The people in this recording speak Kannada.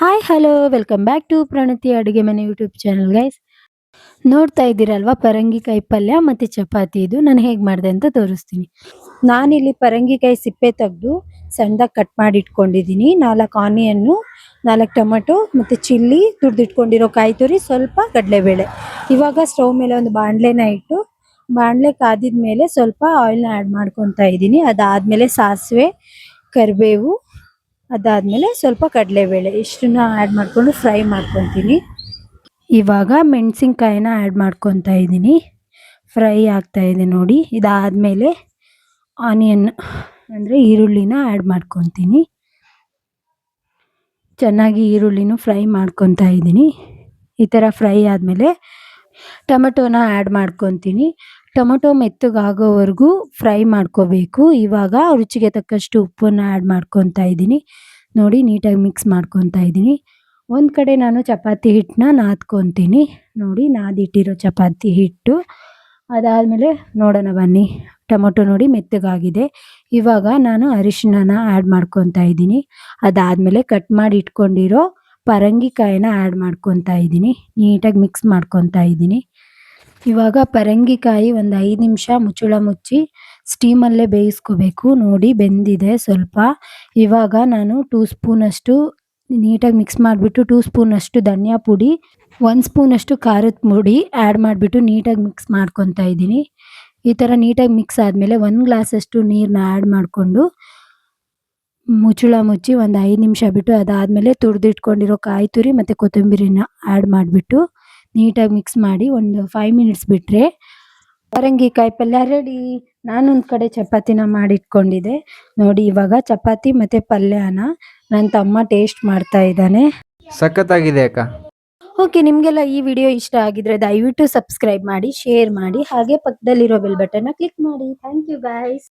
Hi hello welcome back to Pranati ಅಡುಗೆ ಮನೆ ಯೂಟ್ಯೂಬ್ ಚಾನಲ್ ಗೈಸ್ ನೋಡ್ತಾ ಇದ್ದೀರಲ್ವಾ? ಪರಂಗಿಕಾಯಿ ಪಲ್ಯ ಮತ್ತು ಚಪಾತಿ. ಇದು ನಾನು ಹೇಗೆ ಮಾಡಿದೆ ಅಂತ ತೋರಿಸ್ತೀನಿ. ನಾನಿಲ್ಲಿ ಪರಂಗಿಕಾಯಿ ಸಿಪ್ಪೆ ತೆಗೆದು ಸಣ್ಣದಾಗಿ ಕಟ್ ಮಾಡಿ ಇಟ್ಕೊಂಡಿದ್ದೀನಿ ನಾಲ್ಕು ಆನಿಯನ್ನು, ನಾಲ್ಕು ಟೊಮೆಟೊ ಮತ್ತು ಚಿಲ್ಲಿ ತುರಿದಿಟ್ಕೊಂಡಿರೋ ಕಾಯಿ ತುರಿ ಸ್ವಲ್ಪ ಕಡಲೆಬೇಳೆ. ಇವಾಗ ಸ್ಟವ್ ಮೇಲೆ ಒಂದು ಬಾಣಲೆನ ಇಟ್ಟು, ಬಾಣಲೆ ಕಾದಿದ ಮೇಲೆ ಸ್ವಲ್ಪ ಆಯಿಲ್ನ ಆ್ಯಡ್ ಮಾಡ್ಕೊತಾ ಇದ್ದೀನಿ. ಅದಾದಮೇಲೆ ಸಾಸಿವೆ, ಕರಿಬೇವು ಅದಾದಮೇಲೆ ಸ್ವಲ್ಪ ಕಡಲೆಬೇಳೆ ಇಷ್ಟನ್ನ ಆ್ಯಡ್ ಮಾಡಿಕೊಂಡು ಫ್ರೈ ಮಾಡ್ಕೊತೀನಿ. ಇವಾಗ ಮೆಣಸಿನ್ಕಾಯಿನ ಆ್ಯಡ್ ಮಾಡ್ಕೊತಾ ಇದ್ದೀನಿ. ಫ್ರೈ ಆಗ್ತಾ ಇದೆ ನೋಡಿ. ಇದಾದಮೇಲೆ ಆನಿಯನ್ ಅಂದರೆ ಈರುಳ್ಳಿನ ಆ್ಯಡ್ ಮಾಡ್ಕೊತೀನಿ. ಚೆನ್ನಾಗಿ ಈರುಳ್ಳಿನೂ ಫ್ರೈ ಮಾಡ್ಕೊತಾ ಇದ್ದೀನಿ. ಈ ಥರ ಫ್ರೈ ಆದಮೇಲೆ ಟೊಮೆಟೋನ ಆ್ಯಡ್ ಮಾಡ್ಕೊತೀನಿ. ಟೊಮೊಟೊ ಮೆತ್ತಗಾಗೋವರೆಗೂ ಫ್ರೈ ಮಾಡ್ಕೋಬೇಕು. ಇವಾಗ ರುಚಿಗೆ ತಕ್ಕಷ್ಟು ಉಪ್ಪನ್ನು ಆ್ಯಡ್ ಮಾಡ್ಕೊತಾ ಇದ್ದೀನಿ. ನೋಡಿ, ನೀಟಾಗಿ ಮಿಕ್ಸ್ ಮಾಡ್ಕೊತಾ ಇದ್ದೀನಿ. ಒಂದು ಕಡೆ ನಾನು ಚಪಾತಿ ಹಿಟ್ಟನ್ನ ನಾದ್ಕೊತೀನಿ. ನೋಡಿ, ನಾದಿಟ್ಟಿರೋ ಚಪಾತಿ ಹಿಟ್ಟು. ಅದಾದಮೇಲೆ ನೋಡೋಣ ಬನ್ನಿ. ಟೊಮೊಟೊ ನೋಡಿ ಮೆತ್ತಗಾಗಿದೆ. ಇವಾಗ ನಾನು ಅರಿಶಿಣನ ಆ್ಯಡ್ ಮಾಡ್ಕೊತಾ ಇದ್ದೀನಿ. ಅದಾದಮೇಲೆ ಕಟ್ ಮಾಡಿ ಇಟ್ಕೊಂಡಿರೋ ಪರಂಗಿಕಾಯಿನ ಆ್ಯಡ್ ಮಾಡ್ಕೊತಾ ಇದ್ದೀನಿ. ನೀಟಾಗಿ ಮಿಕ್ಸ್ ಮಾಡ್ಕೊತಾ ಇದ್ದೀನಿ. ಇವಾಗ ಪರಂಗಿಕಾಯಿ ಒಂದು ಐದು ನಿಮಿಷ ಮುಚ್ಚಳ ಮುಚ್ಚಿ ಸ್ಟೀಮಲ್ಲೇ ಬೇಯಿಸ್ಕೋಬೇಕು. ನೋಡಿ ಬೆಂದಿದೆ ಸ್ವಲ್ಪ. ಇವಾಗ ನಾನು ಟೂ ಸ್ಪೂನಷ್ಟು ನೀಟಾಗಿ ಮಿಕ್ಸ್ ಮಾಡಿಬಿಟ್ಟು ಟೂ ಸ್ಪೂನಷ್ಟು ಧನಿಯಾ ಪುಡಿ, ಒಂದು ಸ್ಪೂನಷ್ಟು ಖಾರದ ಪುಡಿ ಆ್ಯಡ್ ಮಾಡಿಬಿಟ್ಟು ನೀಟಾಗಿ ಮಿಕ್ಸ್ ಮಾಡ್ಕೊತಾ ಇದ್ದೀನಿ. ಈ ಥರ ನೀಟಾಗಿ ಮಿಕ್ಸ್ ಆದಮೇಲೆ ಒಂದು ಗ್ಲಾಸಷ್ಟು ನೀರನ್ನ ಆ್ಯಡ್ ಮಾಡಿಕೊಂಡು ಮುಚ್ಚಳ ಮುಚ್ಚಿ ಒಂದು ಐದು ನಿಮಿಷ ಬಿಟ್ಟು ಅದಾದಮೇಲೆ ತುರಿದಿಟ್ಕೊಂಡಿರೋ ಕಾಯಿ ತುರಿ ಮತ್ತು ಕೊತ್ತಂಬರಿನ ಆ್ಯಡ್ ಮಾಡಿಬಿಟ್ಟು ನೀಟಾಗಿ ಮಿಕ್ಸ್ ಮಾಡಿ ಒಂದು ಫೈವ್ ಮಿನಿಟ್ಸ್ ಬಿಟ್ಟರೆ ಪರಂಗಿಕಾಯಿ ಪಲ್ಯ ರೆಡಿ ನಾನೊಂದು ಕಡೆ ಚಪಾತಿನ ಮಾಡಿಟ್ಕೊಂಡಿದ್ದೆ. ನೋಡಿ ಇವಾಗ ಚಪಾತಿ ಮತ್ತು ಪಲ್ಯನ ನನ್ನ ತಮ್ಮ ಟೇಸ್ಟ್ ಮಾಡ್ತಾ ಇದ್ದಾನೆ. ಸಖತ್ತಾಗಿದೆ ಅಕ್ಕ. ಓಕೆ ನಿಮಗೆಲ್ಲ ಈ ವಿಡಿಯೋ ಇಷ್ಟ ಆಗಿದ್ರೆ ದಯವಿಟ್ಟು ಸಬ್ಸ್ಕ್ರೈಬ್ ಮಾಡಿ ಶೇರ್ ಮಾಡಿ ಹಾಗೆ ಪಕ್ಕದಲ್ಲಿರೋ ಬೆಲ್ ಬಟನ್ನ ಕ್ಲಿಕ್ ಮಾಡಿ. Thank you guys